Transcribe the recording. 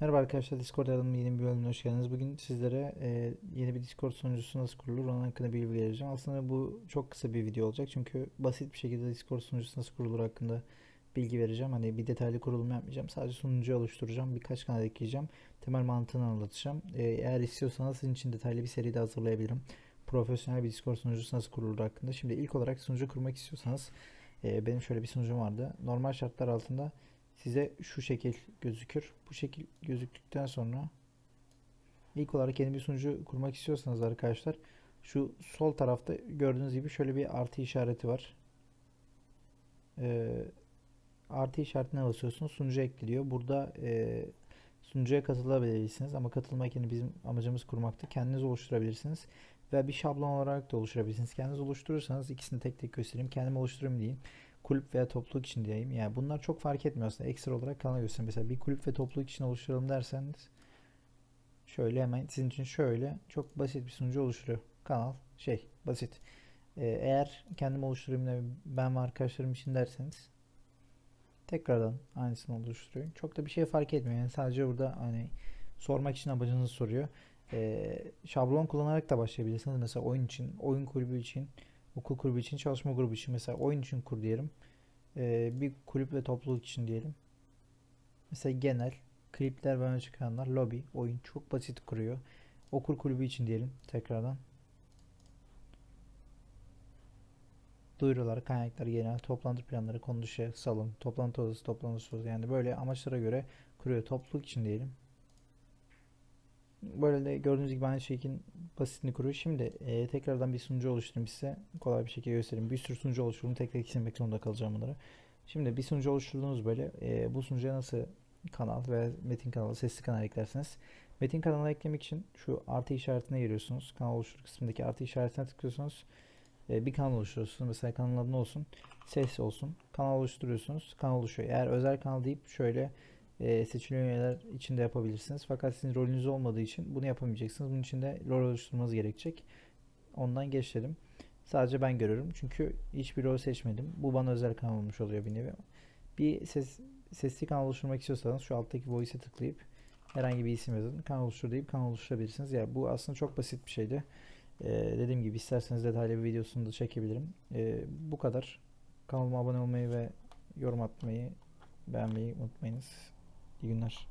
Merhaba arkadaşlar Discord adamın yeni bir bölümüne hoş geldiniz. Bugün sizlere e, yeni bir Discord sunucusu nasıl kurulur onun hakkında bilgi vereceğim. Aslında bu çok kısa bir video olacak çünkü basit bir şekilde Discord sunucusu nasıl kurulur hakkında bilgi vereceğim. Hani bir detaylı kurulum yapmayacağım. Sadece sunucu oluşturacağım. Birkaç kanal ekleyeceğim. Temel mantığını anlatacağım. E, eğer istiyorsanız sizin için detaylı bir seri de hazırlayabilirim. Profesyonel bir Discord sunucusu nasıl kurulur hakkında. Şimdi ilk olarak sunucu kurmak istiyorsanız e, benim şöyle bir sunucum vardı. Normal şartlar altında size şu şekil gözükür. Bu şekil gözüktükten sonra ilk olarak yeni bir sunucu kurmak istiyorsanız arkadaşlar şu sol tarafta gördüğünüz gibi şöyle bir artı işareti var. Ee, artı işaretine basıyorsunuz. Sunucu ekleniyor. Burada e, sunucuya katılabilirsiniz ama katılmak yani bizim amacımız kurmaktı. Kendiniz oluşturabilirsiniz. Ve bir şablon olarak da oluşturabilirsiniz. Kendiniz oluşturursanız ikisini tek tek göstereyim. Kendim oluşturayım diyeyim kulüp veya topluluk için diyeyim. Yani bunlar çok fark etmiyor aslında. Ekstra olarak kanal göstereyim. Mesela bir kulüp ve topluluk için oluşturalım derseniz şöyle hemen sizin için şöyle çok basit bir sunucu oluşturuyor. Kanal şey basit. Ee, eğer kendim oluşturayım ben ve arkadaşlarım için derseniz tekrardan aynısını oluşturuyor. Çok da bir şey fark etmiyor. Yani sadece burada hani sormak için amacınızı soruyor. Ee, şablon kullanarak da başlayabilirsiniz. Mesela oyun için, oyun kulübü için okul kulübü için, çalışma grubu için mesela oyun için kur diyelim. Ee, bir kulüp ve topluluk için diyelim. Mesela genel, klipler ve çıkanlar, lobi, oyun çok basit kuruyor. Okul kulübü için diyelim tekrardan. Duyurular, kaynaklar, genel, toplantı planları, konu dışı, salon, toplantı odası, toplantı odası yani böyle amaçlara göre kuruyor. Topluluk için diyelim. Böyle de gördüğünüz gibi aynı şeyin basitini kuruyor. Şimdi e, tekrardan bir sunucu oluşturayım size. Kolay bir şekilde göstereyim. Bir sürü sunucu oluşturdum. Tek tek silmek zorunda kalacağım bunları. Şimdi bir sunucu oluşturduğunuz böyle. E, bu sunucuya nasıl kanal ve metin kanalı, sesli kanal eklersiniz. Metin kanalı eklemek için şu artı işaretine giriyorsunuz. Kanal oluştur kısmındaki artı işaretine tıklıyorsunuz. E, bir kanal oluşturuyorsunuz. Mesela kanalın adı ne olsun? Ses olsun. Kanal oluşturuyorsunuz. Kanal oluşuyor. Eğer özel kanal deyip şöyle e, seçili üyeler için yapabilirsiniz. Fakat sizin rolünüz olmadığı için bunu yapamayacaksınız. Bunun için de rol oluşturmanız gerekecek. Ondan geçelim. Sadece ben görüyorum. Çünkü hiçbir rol seçmedim. Bu bana özel kanal olmuş oluyor bir nevi. Bir ses, sesli kanal oluşturmak istiyorsanız şu alttaki voice'e tıklayıp herhangi bir isim yazın. Kanal oluştur deyip kanal oluşturabilirsiniz. Yani bu aslında çok basit bir şeydi. Ee, dediğim gibi isterseniz detaylı bir videosunu da çekebilirim. Ee, bu kadar. Kanalıma abone olmayı ve yorum atmayı, beğenmeyi unutmayınız. İyi günler.